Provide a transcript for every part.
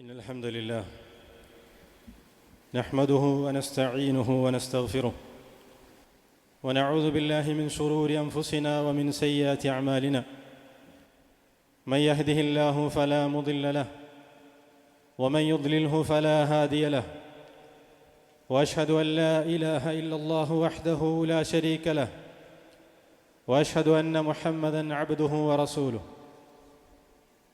إن الحمد لله نحمده ونستعينه ونستغفره ونعوذ بالله من شرور أنفسنا ومن سيئات أعمالنا. من يهده الله فلا مضل له ومن يضلله فلا هادي له وأشهد أن لا إله إلا الله وحده لا شريك له وأشهد أن محمدا عبده ورسوله.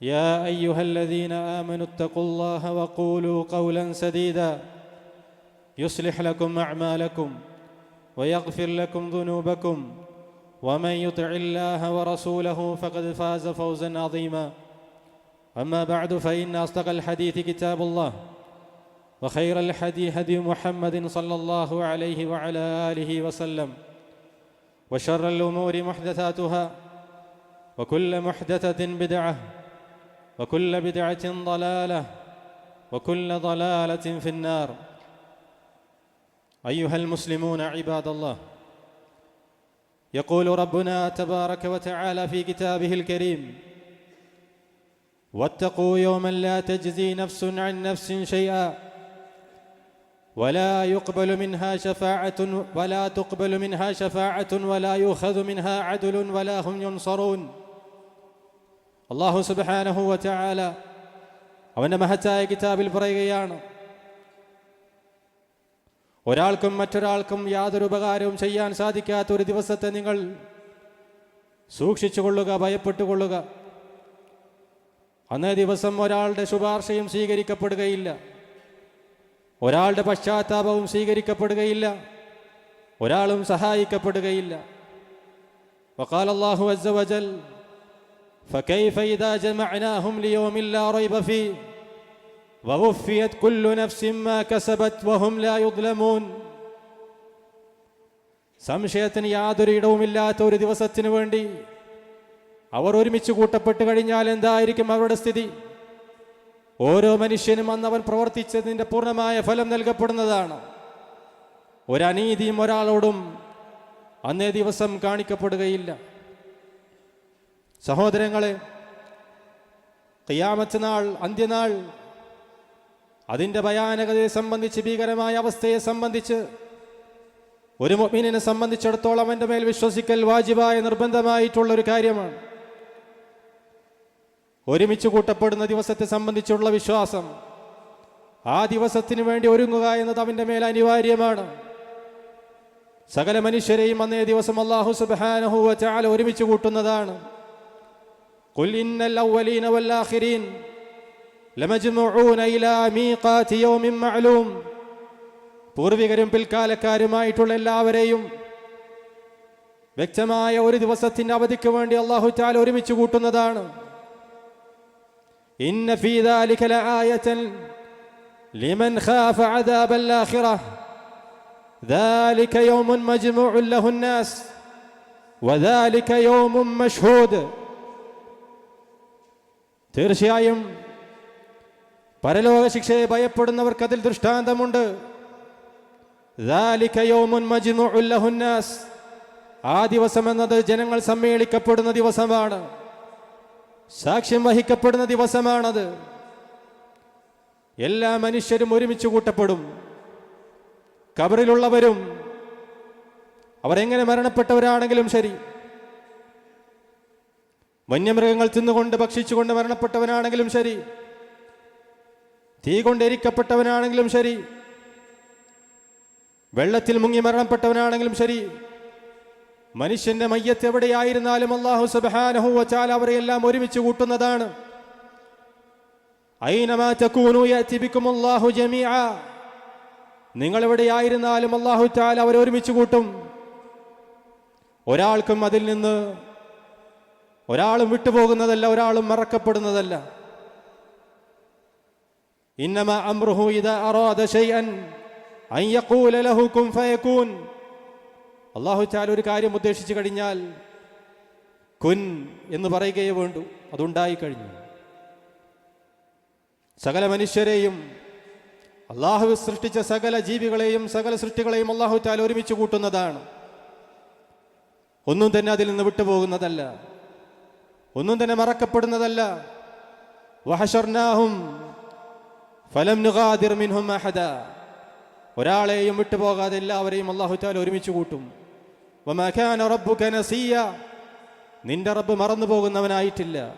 يا أيها الذين آمنوا اتقوا الله وقولوا قولا سديدا. يصلح لكم أعمالكم ويغفر لكم ذنوبكم. ومن يطع الله ورسوله فقد فاز فوزا عظيما. أما بعد فإن أصدق الحديث كتاب الله وخير الحدي هدي محمد صلى الله عليه وعلى آله وسلم. وشر الأمور محدثاتها وكل محدثة بدعة وكل بدعة ضلالة وكل ضلالة في النار. أيها المسلمون عباد الله يقول ربنا تبارك وتعالى في كتابه الكريم واتقوا يوما لا تجزي نفس عن نفس شيئا ولا يقبل منها شفاعة ولا تقبل منها شفاعة ولا يؤخذ منها عدل ولا هم ينصرون. അള്ളാഹു സുബാനഹുവ ചാല അവന്റെ മഹച്ചായ കിതാബിൽ പറയുകയാണ് ഒരാൾക്കും മറ്റൊരാൾക്കും യാതൊരു ഉപകാരവും ചെയ്യാൻ സാധിക്കാത്ത ഒരു ദിവസത്തെ നിങ്ങൾ സൂക്ഷിച്ചുകൊള്ളുക ഭയപ്പെട്ടുകൊള്ളുക അന്നേ ദിവസം ഒരാളുടെ ശുപാർശയും സ്വീകരിക്കപ്പെടുകയില്ല. ഒരാളുടെ പശ്ചാത്താപവും സ്വീകരിക്കപ്പെടുകയില്ല. ഒരാളും സഹായിക്കപ്പെടുകയില്ല. വക്കാലാഹു അസവജൽ فكيف إذا جمعناهم ليوم لا ريب فيه ووفيت كل نفس ما كسبت وهم لا يظلمون സംശയത്തിന് യാതൊരു ഇടവുമില്ലാത്ത ഒരു ദിവസത്തിന് വേണ്ടി അവർ ഒരുമിച്ച് കൂട്ടപ്പെട്ട് കഴിഞ്ഞാൽ എന്തായിരിക്കും അവരുടെ സ്ഥിതി ഓരോ മനുഷ്യനും അന്ന് അവൻ പ്രവർത്തിച്ചതിൻ്റെ പൂർണ്ണമായ ഫലം നൽകപ്പെടുന്നതാണ് ഒരനീതിയും ഒരാളോടും അന്നേ ദിവസം കാണിക്കപ്പെടുകയില്ല സഹോദരങ്ങളെ കയ്യാമത്ത് നാൾ അന്ത്യനാൾ അതിന്റെ ഭയാനകതയെ സംബന്ധിച്ച് ഭീകരമായ അവസ്ഥയെ സംബന്ധിച്ച് ഒരു മൊമീനിനെ സംബന്ധിച്ചിടത്തോളം അവന്റെ മേൽ വിശ്വസിക്കൽ വാജിബായ നിർബന്ധമായിട്ടുള്ളൊരു കാര്യമാണ്. ഒരുമിച്ച് കൂട്ടപ്പെടുന്ന ദിവസത്തെ സംബന്ധിച്ചുള്ള വിശ്വാസം ആ ദിവസത്തിന് വേണ്ടി ഒരുങ്ങുക എന്നത് അവന്റെ മേൽ അനിവാര്യമാണ്. സകല മനുഷ്യരെയും അന്നേ ദിവസം അള്ളാഹു സുബാനഹുവ ചാല ഒരുമിച്ച് കൂട്ടുന്നതാണ്. قل إن الأولين والآخرين لمجموعون إلى ميقات يوم معلوم പൂർവികരും പിൽക്കാലക്കാരുമായിട്ടുള്ള എല്ലാവരെയും വ്യക്തമായ ഒരു ദിവസത്തിന്റെ അവധിക്ക് വേണ്ടി അള്ളാഹു താല ഒരുമിച്ച് കൂട്ടുന്നതാണ് إن في ذلك لآية لمن خاف عذاب الآخرة ذلك يوم مجموع له الناس وذلك يوم مشهود തീർച്ചയായും പരലോക ശിക്ഷയെ ഭയപ്പെടുന്നവർക്ക് അതിൽ ദൃഷ്ടാന്തമുണ്ട്. ആ ദിവസം എന്നത് ജനങ്ങൾ സമ്മേളിക്കപ്പെടുന്ന ദിവസമാണ്. സാക്ഷ്യം വഹിക്കപ്പെടുന്ന ദിവസമാണത്. എല്ലാ മനുഷ്യരും ഒരുമിച്ച് കൂട്ടപ്പെടും. കബറിലുള്ളവരും അവരെങ്ങനെ മരണപ്പെട്ടവരാണെങ്കിലും ശരി. വന്യമൃഗങ്ങൾ തിന്നുകൊണ്ട് ഭക്ഷിച്ചുകൊണ്ട് മരണപ്പെട്ടവനാണെങ്കിലും ശരി. തീ കൊണ്ട് എരിക്കപ്പെട്ടവനാണെങ്കിലും ശരി. വെള്ളത്തിൽ മുങ്ങി മരണപ്പെട്ടവനാണെങ്കിലും ശരി. മനുഷ്യന്റെ മയ്യത്ത് എവിടെയായിരുന്നാലും അള്ളാഹു സുബ്ഹാനഹു വച്ചാൽ അവരെയെല്ലാം ഒരുമിച്ച് കൂട്ടുന്നതാണ്. നിങ്ങൾ എവിടെയായിരുന്നാലും അള്ളാഹു ചാൽ അവരെ ഒരുമിച്ച് കൂട്ടും. ഒരാൾക്കും അതിൽ നിന്ന് ഒരാളും വിട്ടുപോകുന്നതല്ല ഒരാളും മറക്കപ്പെടുന്നതല്ല. ഇന്നമ അമ്രുഹു ഇത അറോദ ഷൈഅൻ ഫയകൂൻ അള്ളാഹു ചാൽ ഒരു കാര്യം ഉദ്ദേശിച്ചു കഴിഞ്ഞാൽ കുൻ എന്ന് പറയുകയേ വേണ്ടു. അതുണ്ടായി കഴിഞ്ഞു. സകല മനുഷ്യരെയും അള്ളാഹു സൃഷ്ടിച്ച സകല ജീവികളെയും സകല സൃഷ്ടികളെയും അള്ളാഹു ചാൽ ഒരുമിച്ച് കൂട്ടുന്നതാണ്. ഒന്നും തന്നെ അതിൽ നിന്ന് വിട്ടുപോകുന്നതല്ല. ഒന്നും തന്നെ മറക്കപ്പെടുന്നതല്ല. ഫലം മിൻഹും അഹദ. ഒരാളെയും വിട്ടുപോകാതെ എല്ലാവരെയും അള്ളാഹുത്താൽ ഒരുമിച്ച് കൂട്ടും. റബ്ബുക നസിയ. നിന്റെ റബ്ബ് മറന്നു പോകുന്നവനായിട്ടില്ല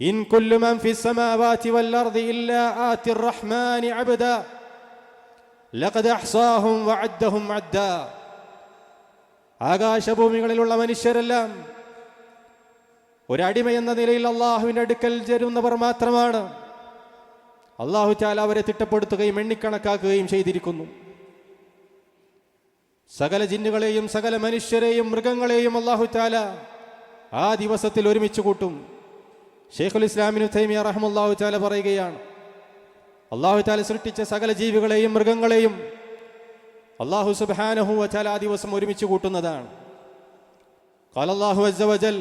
ഇൻ കുല്ലു മൻ വൽ അർദി ഇല്ലാ ആതിർ റഹ്മാനി അബ്ദ. അഹ്സാഹും വഅദ്ദഹും അദ്ദ. ആകാശഭൂമികളിലുള്ള മനുഷ്യരെല്ലാം ഒരടിമ എന്ന നിലയിൽ അള്ളാഹുവിന്റെ അടുക്കൽ ചേരുന്നവർ മാത്രമാണ്. അള്ളാഹു ചാല അവരെ തിട്ടപ്പെടുത്തുകയും എണ്ണിക്കണക്കാക്കുകയും ചെയ്തിരിക്കുന്നു. സകല ജിന്നുകളെയും സകല മനുഷ്യരെയും മൃഗങ്ങളെയും അള്ളാഹു ചാല ആ ദിവസത്തിൽ ഒരുമിച്ച് കൂട്ടും. ഷെയ്ഖുൽ ഇസ്ലാമിനു തൈമിയ റഹമുല്ലാഹു ചാല പറയുകയാണ് അള്ളാഹു ചാല സൃഷ്ടിച്ച സകല ജീവികളെയും മൃഗങ്ങളെയും അള്ളാഹു സുബാനഹു വച്ചാൽ ആ ദിവസം ഒരുമിച്ച് കൂട്ടുന്നതാണ്. കാലല്ലാഹു അജ്ജവജൽ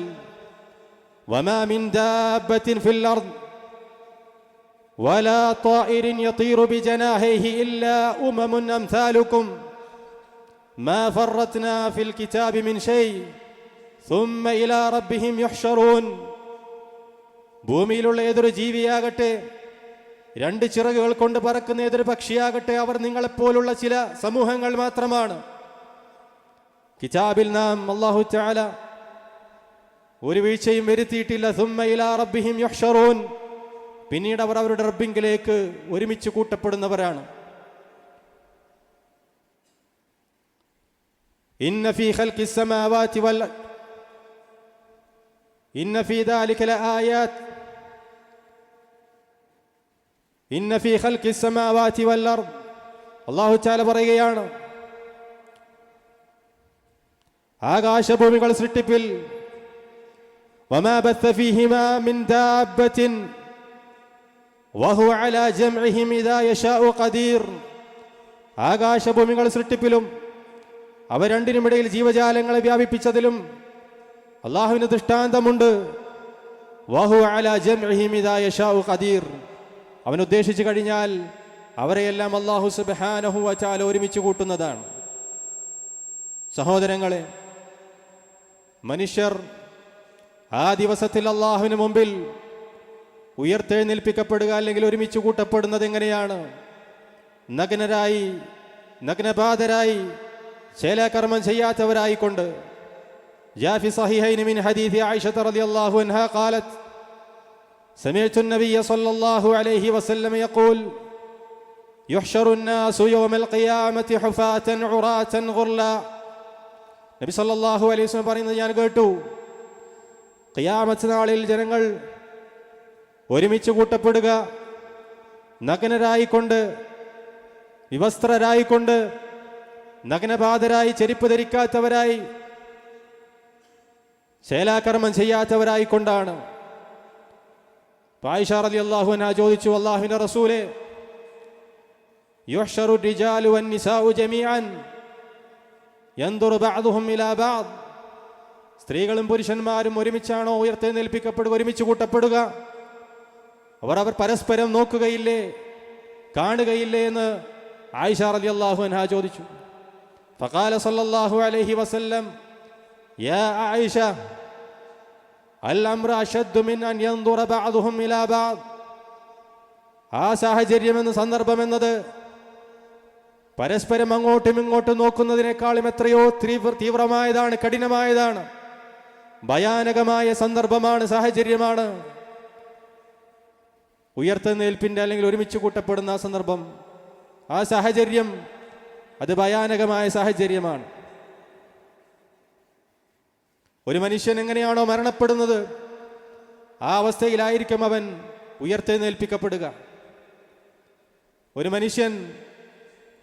وما من دابة في الأرض ولا طائر يطير بجناحيه إلا أمم أمثالكم ما فرطنا في الكتاب من شيء ثم إلى ربهم يحشرون ഭൂമിയിലുള്ള ഏതൊരു ജീവിയാകട്ടെ രണ്ട് ചിറകുകൾ കൊണ്ട് പറക്കുന്ന ഏതൊരു പക്ഷിയാകട്ടെ അവർ നിങ്ങളെപ്പോലുള്ള ചില സമൂഹങ്ങൾ മാത്രമാണ് കിതാബിൽ നാം അള്ളാഹു ചാല ഒരു വീഴ്ചയും വരുത്തിയിട്ടില്ല. സുമ്മയിലാ റബ്ബിഹിം യക്ഷറൂൻ പിന്നീട് അവർ അവരുടെ റബ്ബിങ്കിലേക്ക് ഒരുമിച്ച് കൂട്ടപ്പെടുന്നവരാണ്. ഇന്ന ഫീ വൽ ഫീ ഫീ വൽ അർദ് അല്ലാഹു തആല പറയുകയാണ് ആകാശഭൂമികൾ സൃഷ്ടിപ്പിൽ وما بث فيهما من دابة وهو على جمعهم إذا يشاء قدير ആകാശഭൂമികൾ സൃഷ്ടിപ്പിലും അവ രണ്ടിനുമിടയിൽ ജീവജാലങ്ങളെ വ്യാപിപ്പിച്ചതിലും അള്ളാഹുവിന് ദൃഷ്ടാന്തമുണ്ട് വഹു അല ജംഇഹിം ഇദാ യശാഉ ഖദീർ അവൻ ഉദ്ദേശിച്ചു കഴിഞ്ഞാൽ അവരെയെല്ലാം അള്ളാഹു സുബ്ഹാനഹു വചാല ഒരുമിച്ച് കൂട്ടുന്നതാണ് സഹോദരങ്ങളെ മനുഷ്യർ ആ ദിവസത്തിൽ അള്ളാഹുവിന് മുമ്പിൽ ഉയർത്തെഴുന്നേൽപ്പിക്കപ്പെടുക അല്ലെങ്കിൽ ഒരുമിച്ച് കൂട്ടപ്പെടുന്നത് എങ്ങനെയാണ് നഗ്നരായി നഗ്നബാധരായി ശേലാകർമ്മം ചെയ്യാത്തവരായിക്കൊണ്ട് جاء في صحيحين من حديث عائشة رضي الله عنها قالت سمعت النبي صلى الله عليه وسلم يقول يحشر الناس يوم القيامة حفاة عراة غرلا നബി സല്ലല്ലാഹു അലൈഹി വസല്ലം പറയുന്നത് ഞാൻ കേട്ടു ഖിയാമത്ത് നാളിൽ ജനങ്ങൾ ഒരുമിച്ച് കൂട്ടപ്പെടുക നഗ്നരായിക്കൊണ്ട് വിവസ്ത്രരായിക്കൊണ്ട് നഗ്നപാതരായി ചെരുപ്പ് ധരിക്കാത്തവരായി ശേലാകർമ്മം ചെയ്യാത്തവരായിക്കൊണ്ടാണ്. അലി അള്ളാഹു അള്ളാഹുന ചോദിച്ചു അള്ളാഹുവിന്റെ റസൂലെ യുഷറു റിജാലു അൻ നിസാവു യൻദുറു ബഅദുഹും ഇലാ ബഅദ്. സ്ത്രീകളും പുരുഷന്മാരും ഒരുമിച്ചാണോ ഉയർത്തെഴുന്നേൽപ്പിക്കപ്പെടുക ഒരുമിച്ച് കൂട്ടപ്പെടുക? അവർ അവർ പരസ്പരം നോക്കുകയില്ലേ? കാണുകയില്ലേ എന്ന് ആയിഷ അലി അള്ളാഹു അൻഹ ചോദിച്ചു. ഫകാല സല്ലാഹു അലഹി വസല്ലം യാ ആയിഷ മിൻ അൻ ഇലാ ആ സാഹചര്യം എന്ന സന്ദർഭം എന്നത് പരസ്പരം അങ്ങോട്ടും ഇങ്ങോട്ടും നോക്കുന്നതിനേക്കാളും എത്രയോ തീവ്രമായതാണ് കഠിനമായതാണ്. ഭയാനകമായ സന്ദർഭമാണ് സാഹചര്യമാണ്. ഉയർത്തെന്നേൽപ്പിന്റെ അല്ലെങ്കിൽ ഒരുമിച്ച് കൂട്ടപ്പെടുന്ന ആ സന്ദർഭം ആ സാഹചര്യം അത് ഭയാനകമായ സാഹചര്യമാണ്. ഒരു മനുഷ്യൻ എങ്ങനെയാണോ മരണപ്പെടുന്നത് ആ അവസ്ഥയിലായിരിക്കും അവൻ ഉയർത്തെഴുന്നേൽപ്പിക്കപ്പെടുക. ഒരു മനുഷ്യൻ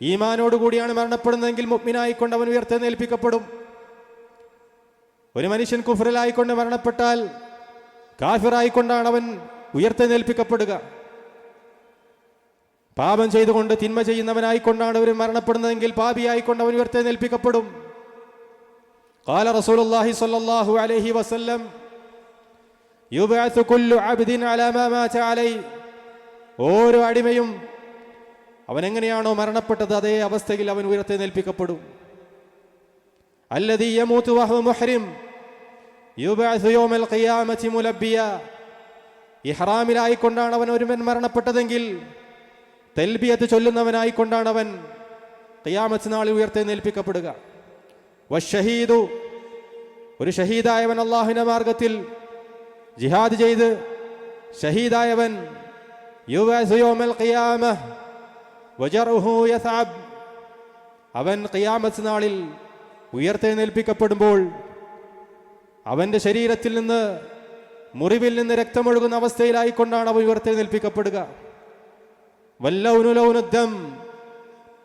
ഈമാനോടുകൂടിയാണ് മരണപ്പെടുന്നതെങ്കിൽ മുഗ്മിനായിക്കൊണ്ട് അവൻ ഉയർത്തെഴുന്നേൽപ്പിക്കപ്പെടും. ഒരു മനുഷ്യൻ കുഫറിലായിക്കൊണ്ട് മരണപ്പെട്ടാൽ കാഫിറായിക്കൊണ്ടാണ് അവൻ ഉയർത്തെഴുന്നേൽപ്പിക്കപ്പെടുക പാപം ചെയ്തുകൊണ്ട് തിന്മ ചെയ്യുന്നവനായിക്കൊണ്ടാണ് അവർ മരണപ്പെടുന്നതെങ്കിൽ പാപിയായിക്കൊണ്ട് അവൻ ഉയർത്തെഴുന്നേൽപ്പിക്കപ്പെടും قال رسول الله صلى الله عليه وسلم يبعث كل عبد على ما مات عليه ഓരോ അടിമയും അവൻ എങ്ങനെയാണോ മരണപ്പെട്ടത് അതേ അവസ്ഥയിൽ അവൻ ഉയർത്തെഴുന്നേൽപ്പിക്കപ്പെടും الذي يموت وهو محرم يبعث يوم القيامة ملبيا ഇഹ്റാമിലായിക്കൊണ്ടാണ് അവൻ ഒരുവൻ മരണപ്പെട്ടതെങ്കിൽ തെൽബിയത്ത് ചൊല്ലുന്നവനായിക്കൊണ്ടാണ് അവൻ ഖിയാമത്ത് നാളിൽ ഉയർത്തെഴുന്നേൽപ്പിക്കപ്പെടുക വഷഹീദു ഒരു ഷഹീദായവൻ അള്ളാഹുവിൻ്റെ മാർഗത്തിൽ ജിഹാദ് ചെയ്ത് ഷഹീദായവൻ യുവസു യൗമൽ ഖിയാമ വജറുഹു യസഅബ് അവൻ ഖിയാമത്ത് നാളിൽ ഉയർത്തെഴുന്നേൽപ്പിക്കപ്പെടുമ്പോൾ അവന്റെ ശരീരത്തിൽ നിന്ന് മുറിവിൽ നിന്ന് രക്തമൊഴുകുന്ന അവസ്ഥയിലായിക്കൊണ്ടാണ് അവൻ ഉയർത്തെഴുന്നേൽപ്പിക്കപ്പെടുക. വല്ലൗനുലൗനുദ്ധം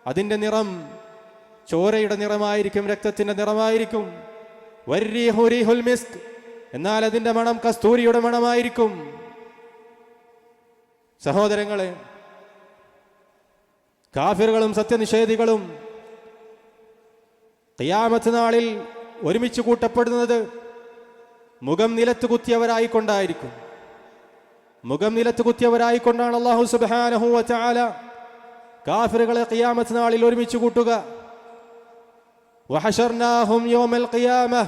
അതിന്റെ നിറം ചോരയുടെ നിറമായിരിക്കും രക്തത്തിന്റെ നിറമായിരിക്കും. എന്നാൽ അതിന്റെ മണം കസ്തൂരിയുടെ മണമായിരിക്കും. സഹോദരങ്ങളെ കാഫിറുകളും സത്യനിഷേധികളും തെയ്യാമത്ത് നാളിൽ ഒരുമിച്ച് കൂട്ടപ്പെടുന്നത് മുഖം നിലത്ത് കുത്തിയവരായിക്കൊണ്ടായിരിക്കും. മുഖം നിലത്ത് കുത്തിയവരായിക്കൊണ്ടാണ് അള്ളാഹു സുബാനഹു വാല കാഫിറുകളെ ഖിയാമത്ത് നാളിൽ ഒരുമിച്ച് കൂട്ടുക. വഹഷർനാഹും ഖിയാമ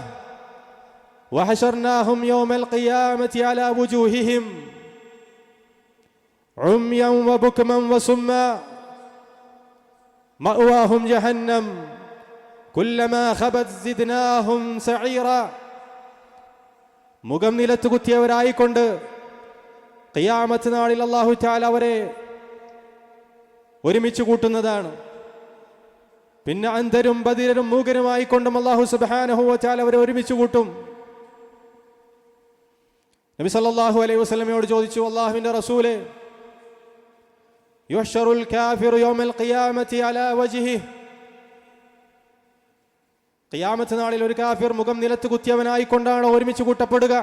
വുജൂഹിഹിം മഅ്വാഹും ജഹന്നം. മുഖം നിലത്ത് കുത്തിയവരായിക്കൊണ്ട് ഖിയാമത്ത് നാളിൽ അള്ളാഹു തആല അവരെ ഒരുമിച്ച് കൂട്ടുന്നതാണ്. പിന്നെ അന്ധരും ബദിരരും മൂകരുമായിക്കൊണ്ടും അല്ലാഹു അള്ളാഹു സുബാനഹു വച്ചാൽ അവരെ ഒരുമിച്ച് കൂട്ടും. നബി സല്ലല്ലാഹു അലൈഹി വസല്ലമയോട് ചോദിച്ചു അള്ളാഹുവിന്റെ റസൂലെ യുഹ്ശറുൽ കാഫിറു യൗമൽ ഖിയാമത്തി അലാ വജ്ഹിഹി? ഖിയാമത്ത് നാളിൽ ഒരു കാഫിർ മുഖം നിലത്ത് കുത്തിയവനായി കൊണ്ടാണ് ഒരുമിച്ച് കൂട്ടപ്പെടുക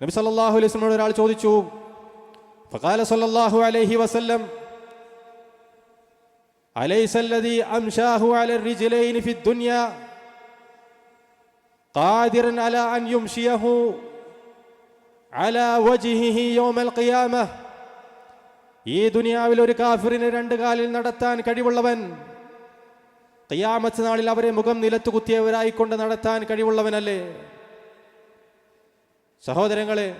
നബി സല്ലല്ലാഹു അലൈഹി വസല്ലമയോട് ഒരാൾ ചോദിച്ചു فقال صلى الله عليه وسلم أليس الذي أمشاه على الرجلين في الدنيا قادرا على أن يمشيه على وجهه يوم القيامة ഈ ദുനിയാവിൽ ഒരു കാഫിറിനെ രണ്ട് കാലിൽ നടത്താൻ കഴിവുള്ളവൻ കയ്യാമത്തെ നാളിൽ അവരെ മുഖം നിലത്ത് കുത്തിയവരായിക്കൊണ്ട് നടത്താൻ കഴിവുള്ളവനല്ലേ? സഹോദരങ്ങളെ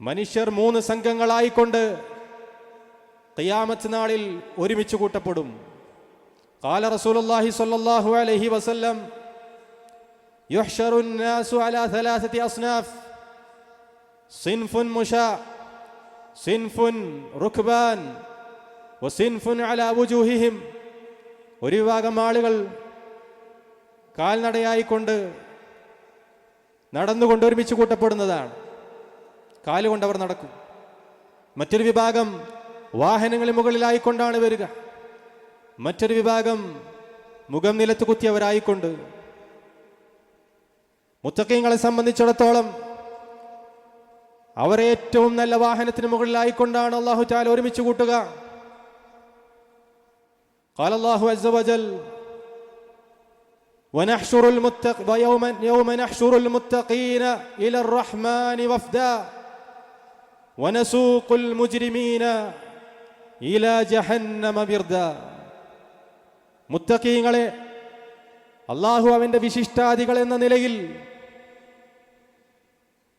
മനുഷ്യർ മൂന്ന് സംഘങ്ങളായിക്കൊണ്ട് കയ്യാമത്തെ നാളിൽ ഒരുമിച്ച് കൂട്ടപ്പെടും. കാല റസൂലുല്ലാഹി സ്വല്ലല്ലാഹു അലൈഹി വസല്ലം ും അലാ അസ്നാഫ് സിൻഫുൻ സിൻഫുൻ വസിൻഫുൻ അലാ വുജൂഹിഹിം ഒരു വിഭാഗം ആളുകൾ കാൽനടയായിക്കൊണ്ട് നടന്നുകൊണ്ട് ഒരുമിച്ച് കൂട്ടപ്പെടുന്നതാണ്. കാലുകൊണ്ട് അവർ നടക്കും. മറ്റൊരു വിഭാഗം വാഹനങ്ങളിൽ മുകളിലായിക്കൊണ്ടാണ് വരിക. മറ്റൊരു വിഭാഗം മുഖം നിലത്ത് കുത്തിയവരായിക്കൊണ്ട്. മുത്തക്കീങ്ങളെ സംബന്ധിച്ചിടത്തോളം അവർ ഏറ്റവും നല്ല വാഹനത്തിന് മുകളിലായിക്കൊണ്ടാണ് അള്ളാഹു ചാല ഒരുമിച്ച് കൂട്ടുക. قال الله عز وجل ونحشر المتق ويوم يوم نحشر المتقين إلى الرحمن وفدا ونسوق المجرمين إلى جهنم بردا മുത്തക്കീങ്ങളെ അള്ളാഹു അവൻ്റെ വിശിഷ്ടാദികൾ എന്ന നിലയിൽ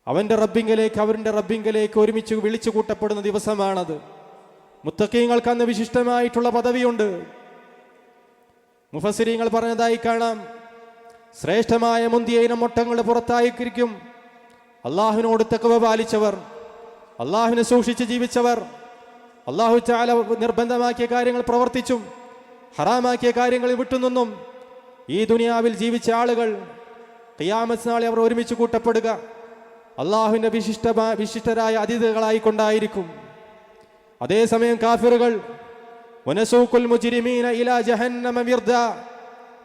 അവൻ്റെ റബ്ബിങ്കലേക്ക് അവരുടെ റബ്ബിങ്കലേക്ക് ഒരുമിച്ച് വിളിച്ചു കൂട്ടപ്പെടുന്ന ദിവസമാണത് മുത്തക്കീങ്ങൾക്ക് അന്ന് വിശിഷ്ടമായിട്ടുള്ള പദവിയുണ്ട് മുഫസിരിങ്ങൾ പറഞ്ഞതായി കാണാം. ശ്രേഷ്ഠമായ മുന്തിയ ഇനം ഒട്ടങ്ങളുടെ പുറത്തായിരിക്കും അള്ളാഹുവിനോട് തെക്കവ പാലിച്ചവർ അള്ളാഹുവിനെ സൂക്ഷിച്ച് ജീവിച്ചവർ അള്ളാഹു ചാല നിർബന്ധമാക്കിയ കാര്യങ്ങൾ പ്രവർത്തിച്ചും ഹറാമാക്കിയ കാര്യങ്ങൾ വിട്ടുനിന്നും ഈ ദുനിയാവിൽ ജീവിച്ച ആളുകൾ ഖിയാമത്ത് നാളെ അവർ ഒരുമിച്ച് കൂട്ടപ്പെടുക. അള്ളാഹുവിന്റെ വിശിഷ്ട വിശിഷ്ടരായ അതിഥികളായിക്കൊണ്ടായിരിക്കും. അതേസമയം കാഫിറുകൾ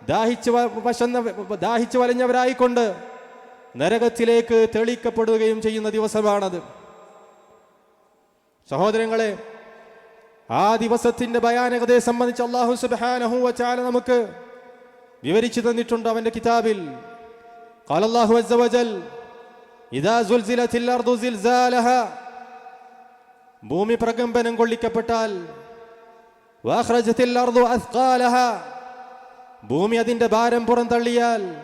ദാഹിച്ചു വശന്ന ദാഹിച്ചു വലഞ്ഞവരായിക്കൊണ്ട് നരകത്തിലേക്ക് തെളിക്കപ്പെടുകയും ചെയ്യുന്ന ദിവസമാണത്. സഹോദരങ്ങളെ ആ ദിവസത്തിന്റെ ഭയാനകതയെ സംബന്ധിച്ച് അള്ളാഹു സുബാനഹു വച്ചാൽ നമുക്ക് വിവരിച്ചു തന്നിട്ടുണ്ട് അവന്റെ കിതാബിൽ. ഭൂമി പ്രകമ്പനം കൊള്ളിക്കപ്പെട്ടാൽ ഭൂമി അതിന്റെ ഭാരം പുറന്തള്ളിയാൽ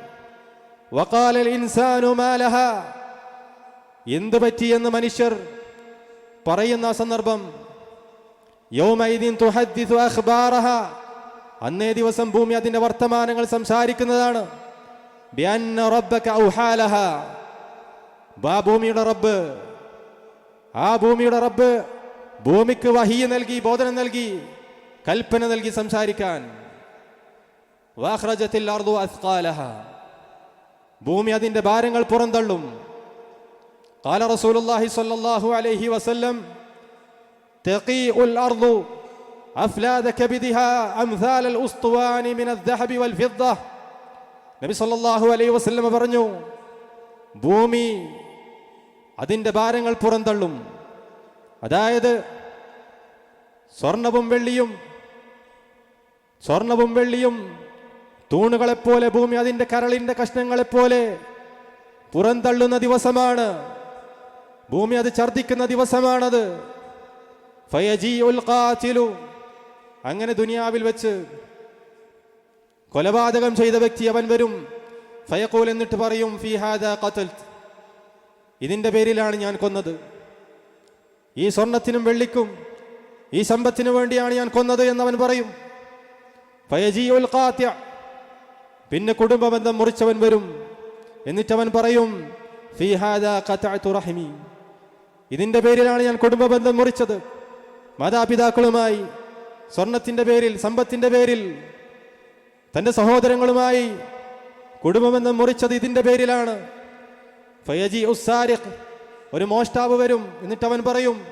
എന്ത് പറ്റിയെന്ന് മനുഷ്യർ പറയുന്ന സന്ദർഭം. അന്നേ ദിവസം ഭൂമി അതിന്റെ വർത്തമാനങ്ങൾ സംസാരിക്കുന്നതാണ്. ഭൂമിയുടെ റബ്ബ്. ആ ഭൂമിയുടെ റബ്ബ് ഭൂമിക്ക് വഹിയ നൽകി ബോധനം നൽകി. കൽപ്പന നൽകി സംസാരിക്കാൻ വാഖ്റജത്തിൽ അർദു അസ്ഖാലഹ ഭൂമി അതിന്റെ ഭാരങ്ങൾ പുറന്തള്ളും قال رسول الله صلى الله عليه وسلم تقيء الأرض أفلاد كبدها أمثال الأسطوان من الذهب والفضة നബി സല്ലല്ലാഹു അലൈഹി വസല്ലം പറഞ്ഞു ഭൂമി അതിൻ്റെ ഭാരങ്ങൾ പുറന്തള്ളും അതായത് സ്വർണവും വെള്ളിയും സ്വർണവും വെള്ളിയും തൂണുകളെപ്പോലെ ഭൂമി അതിന്റെ കരളിന്റെ കഷ്ണങ്ങളെപ്പോലെ പുറന്തള്ളുന്ന ദിവസമാണ്. ഭൂമി അത് ഛർദിക്കുന്ന ദിവസമാണത്. ഫയജീഉൽ ഖാതിലു അങ്ങനെ ദുനിയാവിൽ വെച്ച് കൊലപാതകം ചെയ്ത വ്യക്തി അവൻ വരും. ഫയക്കോൽ എന്നിട്ട് പറയും ഫിഹാദ കത്തൽ ഇതിന്റെ പേരിലാണ് ഞാൻ കൊന്നത്. ഈ സ്വർണത്തിനും വെള്ളിക്കും ഈ സമ്പത്തിനു വേണ്ടിയാണ് ഞാൻ കൊന്നത് എന്നവൻ പറയും. പിന്നെ കുടുംബബന്ധം മുറിച്ചവൻ വരും. എന്നിട്ടവൻ പറയും റഹിമി. ഇതിന്റെ പേരിലാണ് ഞാൻ കുടുംബബന്ധം മുറിച്ചത്. മാതാപിതാക്കളുമായി സ്വർണത്തിന്റെ പേരിൽ സമ്പത്തിന്റെ പേരിൽ തന്റെ സഹോദരങ്ങളുമായി കുടുംബബന്ധം മുറിച്ചത് ഇതിന്റെ പേരിലാണ്. ഫയജി ഉസ്സാരിഖ് ഒരു മോഷ്ടാവ് വരും. എന്നിട്ട് അവൻ പറയും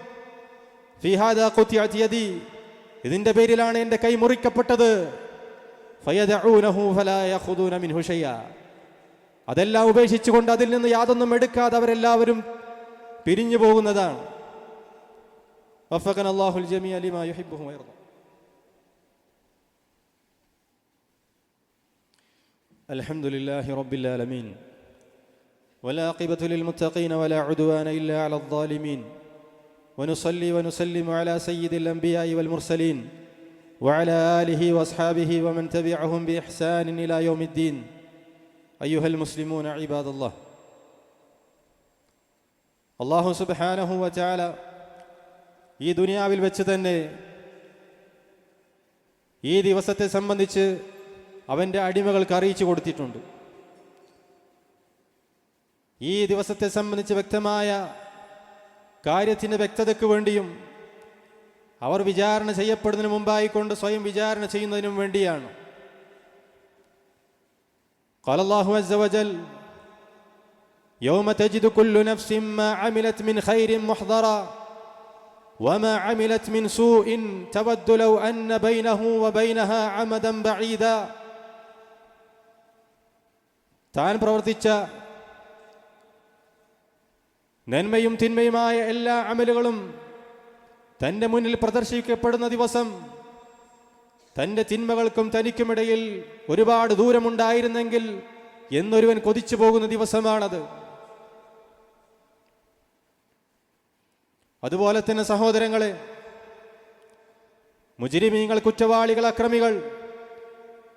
ഫിഹാദ ഖുത്തിഅത് യദി. ഇതിന്റെ പേരിലാണ് എന്റെ കൈ മുറിക്കപ്പെട്ടത് ഫയദഊനഹു ഫലാ യഖുദൂന മിൻഹു ഷൈഅ അതെല്ലാം ഉപേക്ഷിച്ചുകൊണ്ട് അതിൽ നിന്ന് യാതൊന്നും എടുക്കാതെ അവരെല്ലാവരും പിരിഞ്ഞു പോകുന്നതാണ് വഫഖന അല്ലാഹുൽ ജമീഅ ലിമാ യുഹിബ്ബുഹു വയർദ الحمد لله رب العالمين والعاقبة للمتقين ولا عدوان إلا على الظالمين ونصلي ونسلم على سيد الأنبياء والمرسلين وعلى آله وأصحابه ومن تبعهم بإحسان إلى يوم الدين أيها المسلمون عباد الله അള്ളാഹു സുബാനഹു വചാല ഈ ദുനിയാവിൽ വെച്ച് തന്നെ ഈ ദിവസത്തെ സംബന്ധിച്ച് അവൻ്റെ അടിമകൾക്ക് അറിയിച്ചു കൊടുത്തിട്ടുണ്ട് ഈ ദിവസത്തെ സംബന്ധിച്ച് വ്യക്തമായ കാര്യത്തിൻ്റെ വ്യക്തതയ്ക്ക് വേണ്ടിയും അവർ വിചാരണ ചെയ്യപ്പെടുന്നതിന് മുമ്പായിക്കൊണ്ട് സ്വയം വിചാരണ ചെയ്യുന്നതിനും വേണ്ടിയാണ് قال الله عز وجل يوم تجد كل نفس ما عملت من خير محضرا وما عملت من سوء تود لو أن بينه وبينها عمدا بعيدا താൻ പ്രവർത്തിച്ച നന്മയും തിന്മയുമായ എല്ലാ അമലുകളും തന്റെ മുന്നിൽ പ്രദർശിക്കപ്പെടുന്ന ദിവസം തന്റെ തിന്മകൾക്കും തനിക്കുമിടയിൽ ഒരുപാട് ദൂരമുണ്ടായിരുന്നെങ്കിൽ എന്നൊരുവൻ കൊതിച്ചു പോകുന്ന ദിവസമാണത്. അതുപോലെ തന്നെ സഹോദരങ്ങളെ മുജിരിമീങ്ങൾ കുറ്റവാളികൾ അക്രമികൾ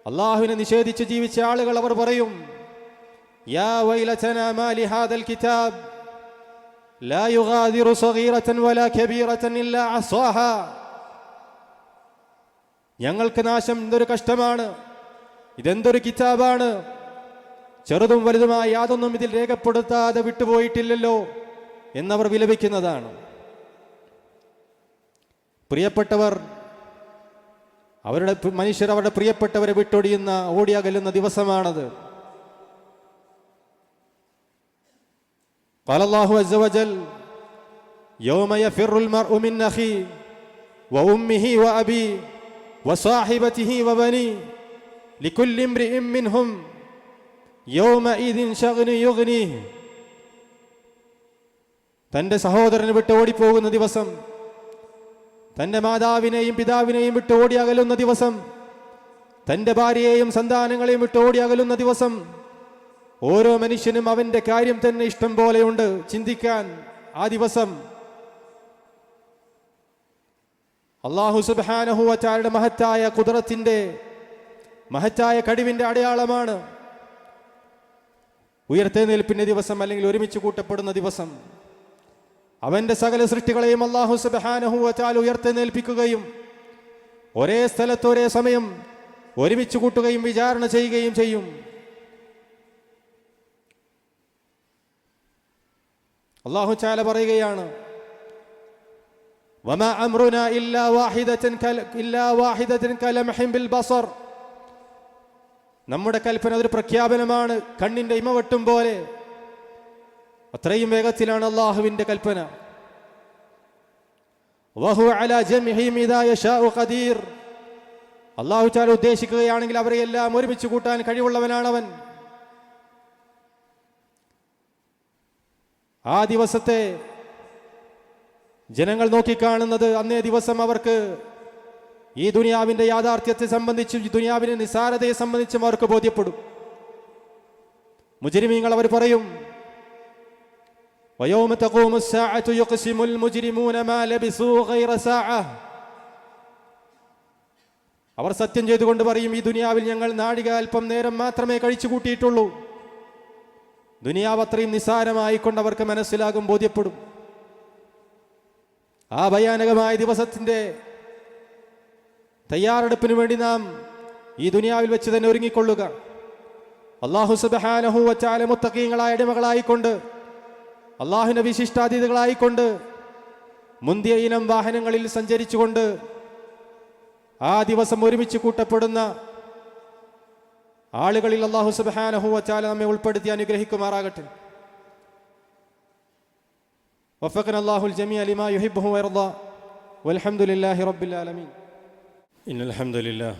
അള്ളാഹുവിനെ നിഷേധിച്ച് ജീവിച്ച ആളുകൾ അവർ പറയും യാ വൈലചന മാ ലിഹാദൽ കിതാബ് لا يغادر صغيرة ولا كبيرة إلا عصاها ഞങ്ങൾക്ക് നാശം എന്തൊരു കഷ്ടമാണ് ഇതെന്തൊരു കിതാബാണ് ചെറുതും വലുതുമായ യാതൊന്നും ഇതിൽ രേഖപ്പെടുത്താതെ വിട്ടുപോയിട്ടില്ലല്ലോ എന്നവർ വിലപിക്കുന്നതാണ് പ്രിയപ്പെട്ടവർ അവരുടെ പ് മനുഷ്യർ അവരുടെ പ്രിയപ്പെട്ടവരെ വിട്ടൊടിയുന്ന ഓടിയകലുന്ന ദിവസമാണത് قال الله عز وجل يوم يفر المرء من أخيه وأمه وأبيه وصاحبته وبنيه لكل امرئ منهم يومئذ شغن يغنيه തൻ്റെ സഹോദരനെ വിട്ട് ഓടിപ്പോകുന്ന ദിവസം തന്റെ മാതാവിനെയും പിതാവിനെയും വിട്ട് ഓടി അകലുന്ന ദിവസം തന്റെ ഭാര്യയെയും സന്താനങ്ങളെയും വിട്ട് ഓടി അകലുന്ന ദിവസം ഓരോ മനുഷ്യനും അവന്റെ കാര്യം തന്നെ ഇഷ്ടം പോലെയുണ്ട്. ചിന്തിക്കാൻ ആ ദിവസം അള്ളാഹു സുബാനഹുവറ്റാരുടെ മഹത്തായ കുതിരത്തിന്റെ മഹത്തായ കഴിവിന്റെ അടയാളമാണ് ഉയർത്തെഴുന്നേൽപ്പിന്റെ ദിവസം അല്ലെങ്കിൽ ഒരുമിച്ച് കൂട്ടപ്പെടുന്ന ദിവസം. അവന്റെ സകല സൃഷ്ടികളെയും അള്ളാഹു സുബാനഹുവറ്റാൽ ഉയർത്തെഴുന്നേൽപ്പിക്കുകയും ഒരേ സ്ഥലത്ത് ഒരേ സമയം ഒരുമിച്ച് കൂട്ടുകയും വിചാരണ ചെയ്യുകയും ചെയ്യും. അള്ളാഹു ചാല പറയുകയാണ് നമ്മുടെ കൽപ്പന ഒരു പ്രഖ്യാപനമാണ് കണ്ണിന്റെ ഇമ വെട്ടും പോലെ. അത്രയും വേഗത്തിലാണ് അള്ളാഹുവിന്റെ കൽപ്പന. അള്ളാഹു ചാല ഉദ്ദേശിക്കുകയാണെങ്കിൽ അവരെയെല്ലാം ഒരുമിച്ച് കൂട്ടാൻ കഴിവുള്ളവനാണവൻ. ആ ദിവസത്തെ ജനങ്ങൾ നോക്കിക്കാണുന്നത് അന്നേ ദിവസം അവർക്ക് ഈ ദുനിയാവിന്റെ യാഥാർത്ഥ്യത്തെ സംബന്ധിച്ചും ഈ ദുനിയാവിന്റെ നിസാരതയെ സംബന്ധിച്ചും അവർക്ക് ബോധ്യപ്പെടും മുജരിമീങ്ങൾ അവർ പറയും ويوم تقوم الساعة يقسم المجرمون ما لبثوا غير ساعة അവർ സത്യം ചെയ്തുകൊണ്ട് പറയും ഈ ദുനിയാവിൽ ഞങ്ങൾ നാഴിക അല്പം നേരം മാത്രമേ കഴിച്ചു കൂട്ടിയിട്ടുള്ളൂ ദുനിയാവ് അത്രയും നിസ്സാരമായിക്കൊണ്ട് അവർക്ക് മനസ്സിലാകും ബോധ്യപ്പെടും. ആ ഭയാനകമായ ദിവസത്തിന്റെ തയ്യാറെടുപ്പിന് വേണ്ടി നാം ഈ ദുനിയാവിൽ വെച്ച് തന്നെ ഒരുങ്ങിക്കൊള്ളുക. അള്ളാഹു സുബഹാനഹു വച്ചാല മുത്തക്കീങ്ങളായ അടിമകളായിക്കൊണ്ട് അള്ളാഹുവിന്റെ വിശിഷ്ടാതിഥികളായിക്കൊണ്ട് മുന്തിയ ഇനം വാഹനങ്ങളിൽ സഞ്ചരിച്ചുകൊണ്ട് ആ ദിവസം ഒരുമിച്ച് കൂട്ടപ്പെടുന്ന ആളുകളിൽ അള്ളാഹു സുബഹാനഹു വച്ചാല നമ്മെ ഉൾപ്പെടുത്തി അനുഗ്രഹിക്കുമാറാകട്ടെ وفقنا الله الجميع لما يحبه ويرضى والحمد لله رب العالمين إن الحمد لله